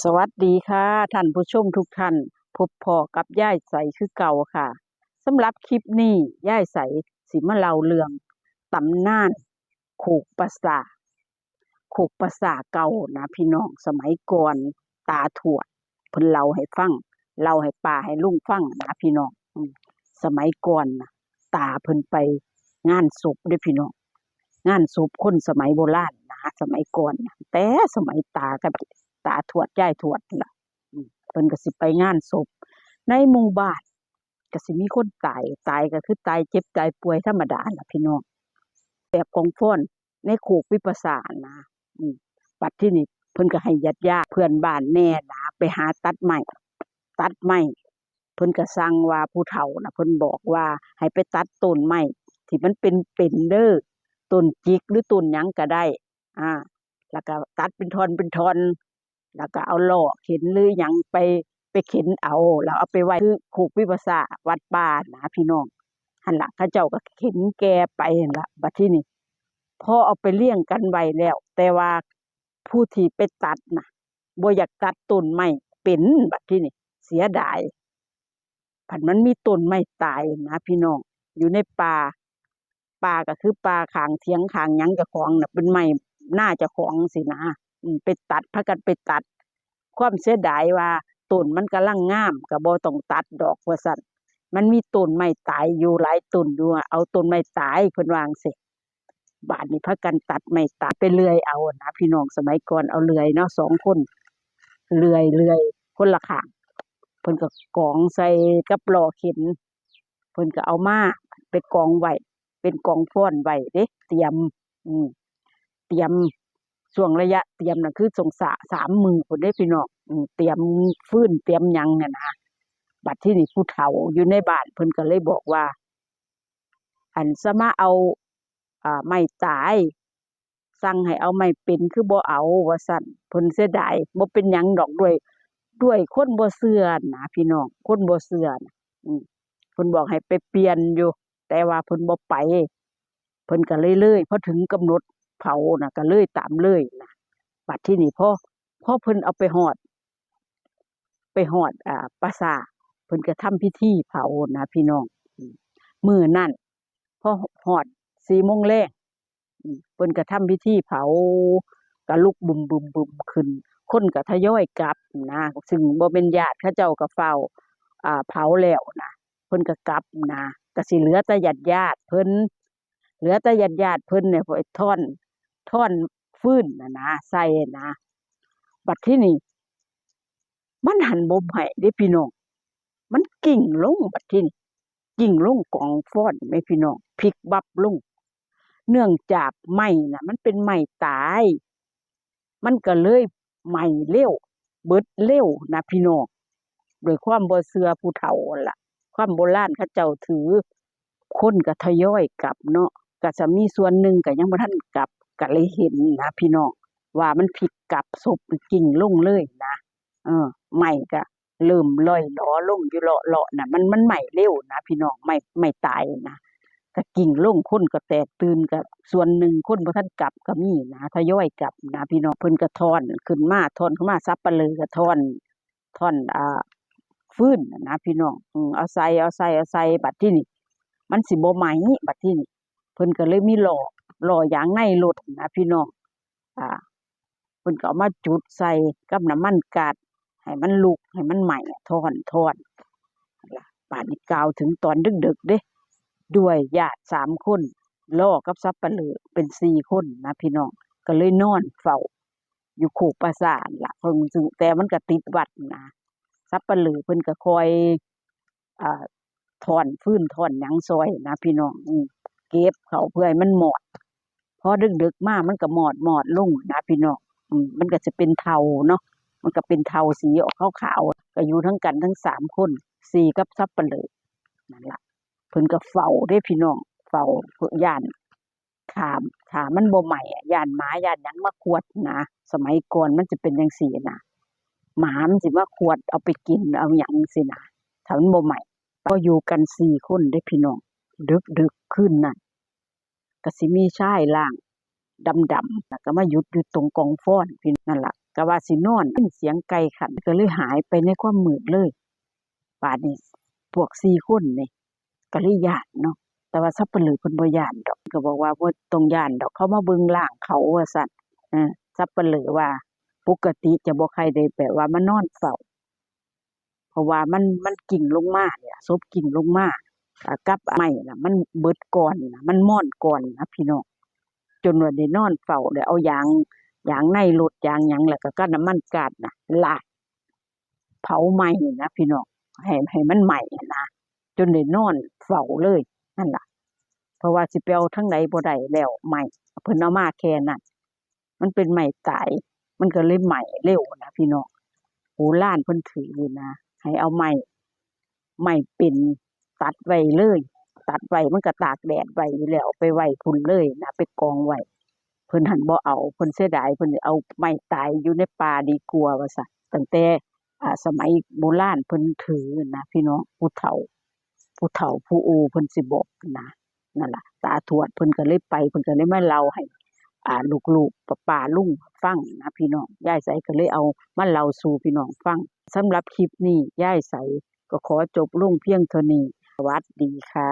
สวัสดีค่ะท่านผู้ชมทุกท่าน พบพอกับย่ายใสคือเก่าค่ะสำหรับคลิปนี้ย่ายใสสิมาเล่าเรื่องตำนานโขกประสาทโขกประสาเก่านะพี่น้องสมัยก่อนตาถวดเพิ่นเล่าให้ฟังเล่าให้ป้าให้ลุงฟังนะพี่น้องสมัยก่อนนะตาเพิ่นไปงานศพด้อพี่น้องงานศพคนสมัยโบราณนะสมัยก่อนแต่สมัยตากับ ตาทวดยายทวดนั่นล่ะอืมเพิ่นก็สิไปงานศพ ในหมู่บ้านก็สิมีคนตายตายก็คือตายเจ็บตายป่วยธรรมดาล่ะพี่น้องแบบของฟ้อนในโขกวิปัสสานะอืมปัดที่นี่เพิ่นก็ให้ญาติญาติเพื่อนบ้านแน่นะไปหาตัดไม้ตัดไม้เพิ่นก็สั่งว่าผู้เฒ่านะเพิ่นบอกว่าให้ไปตัดต้นไม้ที่มันเป็นเป็นเด้อต้นจิกหรือต้นหยังก็ได้ อ่า แล้วก็ตัดเป็นท่อนเป็นท่อน แล้วก็เอาล่อเข็นหรือยังไปไปเข็นเอาแล้วเอาไปไว้คือคูกวิปัสสาวัดป่านะพี่น้องหันละเข้าเจ้าก็เข็นแกไปหั่นละบัดที่นี่พอเอาไปเลี้ยงกันไว้แล้ว แต่ว่าผู้ที่ไปตัดนะบ่อยากตัดต้นไม้เป็นบัดที่นี่เสียดายผันมันมีต้นไม้ตายนะพี่น้องอยู่ในป่าป่าก็คือป่าขางเทียงขางยังจะของน่ะเป็นไม้น้าจะของสินะ ไปตัดพากันไปตัด ความเสียดายว่าต้นมันกำลังงามก็บ่ต้องตัดดอกว่าซั่นมันมีต้นไม้ตายอยู่หลายต้นอยู่เอาต้นไม้ตายเพิ่นวาจั่งซี้บาดนี้พากันตัดไม้ตายไปเลื่อยเอานะพี่น้องสมัยก่อนเอาเลื่อยเนาะสองคนเลื่อยเลื่อยคนละข้างเพิ่นก็กองใส่กับล้อเข็นเพิ่นก็เอามาไปกองไว้เป็นกองฟ้อนไว้เด้เตรียม อืมเตรียม ช่วงระยะเตรียมน่ะคือสงสะสามมือคนได้พี่น้องเตรียมฟื้นเตรียมยังเนี่ยนะบัดที่นี่ผู้เฒ่าอยู่ในบ้านเพิ่นก็เลยบอกว่าอันสมาเอาอ่าไม้ตายสั่งให้เอาไม้เป็นคือบ่เอาว่าซั่นเพิ่นเสียดายบ่เป็นหยังดอกด้วยด้วยคนบ่เชื่อนะพี่น้องคนบ่เชื่อนะอืมเพิ่นบอกให้ไปเปลี่ยนอยู่ แต่ว่าเพิ่นบ่ไปเพิ่นก็เลยเลยพอถึงกำหนด เผานะก็เลยตามเลยนะบัดที่นี่พ่อพ่อเพิ่นเอาไปหอด ไปหอดอ่าปราสาเพิ่นก็ทำพิธีเผานะพี่น้องมือนั้นพ่อหอดสี่โมงแลงเพิ่นก็ทำพิธีเผาก็ลุกบุมบุมบุมขึ้น คนก็ทยอยกลับนะซึ่งบ่เป็นญาติเขาเจ้าก็เฝ้าอ่าเผาแล้วนะเพิ่นก็กลับนะก็สิเหลือแต่ญาติญาติเพิ่นเหลือแต่ญาติญาติเพิ่นเนี่ยไอ้ท่อน ท่อนฟื้นนะนะใส่นะบัดที่นี่มันหันบ่ไหม้เด้พี่น้องมันกิ่งลงบัดที่นี่กิ่งลงกองฟ้อนแม่พี่น้องพลิกบับลง เนื่องจากไม้น่ะมันเป็นไม้ตาย มันก็เลยไม้เร็วเบิดเร็วนะพี่น้องด้วยความบ่เชื่อผู้เฒ่านั่นล่ะ ความโบราณเขาเจ้าถือคนก็ทยอยกลับเนาะก็จะมีส่วนหนึ่งก็ยังบ่ทันกลับ ก็เลยเห็นนะพี่น้องว่ามันพลิกกลับศพกิ่งลงเลยนะเออไหม้ก็เริ่มลอยหลอลงอยู่เลาะๆน่ะนะมันมันไหม้เร็วนะพี่น้องไม่ไม่ตายนะก็กิ่งลงคนก็แตกตื่นก็ส่วนหนึ่งคนบ่ทันกลับก็มีนะทยอยกลับนะพี่น้องเพิ่นก็ทอนขึ้นมาทอนขึ้นมาซับปะเลยก็ทอนทอนอ่าฟืนน่ะนะพี่น้องเอาใส่เอาใส่เอาใส่บัดที่นี่มันสิบ่ไหมบัดที่นี่เพิ่นก็เลยมีหลอห ล่อยางในรถนะพี่น้องอ่าเพิ่นก็เอามาจุดใส่กับน้ำมันกาดให้มันลุกให้มันไหม้ทอนทอนนั่นป่านนี้กาวถึงตอนดึกๆเด้ ด้วยญาติสามคนล่อกับซับปะเหลือเป็นสี่คนนะพี่น้องก็เลยนอนเฝ้า อยู่โขกปราสาทละเพิ่งซึ่งแต่มันก็ติดวัดนะซับปะเหลือเพิ่นก็คอยอ่าถอนฟื้นถอนยังซอยนะพี่น้องอเก็บเขาเพื่อให้มันหมด พอดึกๆมากมันก็หมอดหมอดลุ่งนะพี่น้องมันก็จะเป็นเทาเนาะมันก็เป็นเทาสีออกขาวๆก็อยู่ทั้งกันทั้งสามคนสี่กับซับปะเลือนั่นละเพิ่นก็เฝ้าเด้พี่น้องเฝ้าเพื่อย่านถามถามมันโบใหม่อะย่านหมาย่านยังมาขวดนะสมัยก่อนมันจะเป็นจังซี่นะหมามันสิมาขวดเอาไปกินเอาหยังสินะถ้ามันโบใหม่ก็อยู่กันสี่คนได้พี่น้องดึกดึกขึ้นนั่น ก็สิมีชายล่างดำๆแล้วก็มาหยุดอยู่ตรงกองฟ้อนพี่นั่นล่ะก็ว่าสินอนได้นเสียงไก่ขันก็เลยหายไปในความมืดเลยบาดนี้พวกสี่คนนี่ก็เลยยานเนาะแต่ว่าสับปะเหลือเพิ่นบ่ยานดอก ก็บอกว่าบ่ต้องยานดอกเขามาเบิงร่างเขาว่าซั่นเออสับปะเหลือว่า ปกติจะบ่ใครได้แบบว่ามานนอนเฝ้าเพราะว่ามันมันกิ่งลงมาเนี่ยศพกิ่งลงมา กับไม้น่ะ มันเบิดก่อนนะมันม่อนก่อนนะพี่น้องจนว่าได้นอนเฝ้าได้เอายางยางในรถยางหยังแล้วก็ก็น้ำมันกาดนะลาดเผาไหม้นะพี่น้องให้ให้มันไหม้นะจนได้นอนเฝ้าเลยนั่นล่ะ เพราะว่าสิไปเอาทั้งใดบ่ได้แล้วไหม้เพิ่นเอามาแค่นั้นมันเป็นไหม้ตาย มันก็เลยไหม้เร็วนะพี่น้องโหล้านเพิ่นถืออยู่นะให้เอาไม้ไม้เป็น ตัดไว้เลย ตัดไว้มันก็ตากแดดไว้แล้วไปไว้พุ่นเลยนะไปกองไว้เพิ่นหันบ่เอาเพิ่นเสียดายเพิ่นเอาไม้ตายอยู่ในป่าดีกว่าว่าซั่นตั้งแต่อ่าสมัยโบราณเพิ่นถือนะพี่น้องผู้เฒ่า ผู้เฒ่าผู้โอเพิ่นสิบอกนะนั่นล่ะตาทวดเพิ่นก็เลยไปเพิ่นก็เลยมาเล่าให้อ่าลูกๆป้าๆลุงฟังนะพี่น้องยายใสก็เลยเอามาเล่าสู่พี่น้องฟังสำหรับคลิปนี้ยายใสก็ขอจบลงเพียงเท่านี้ สวัสดีค่ะ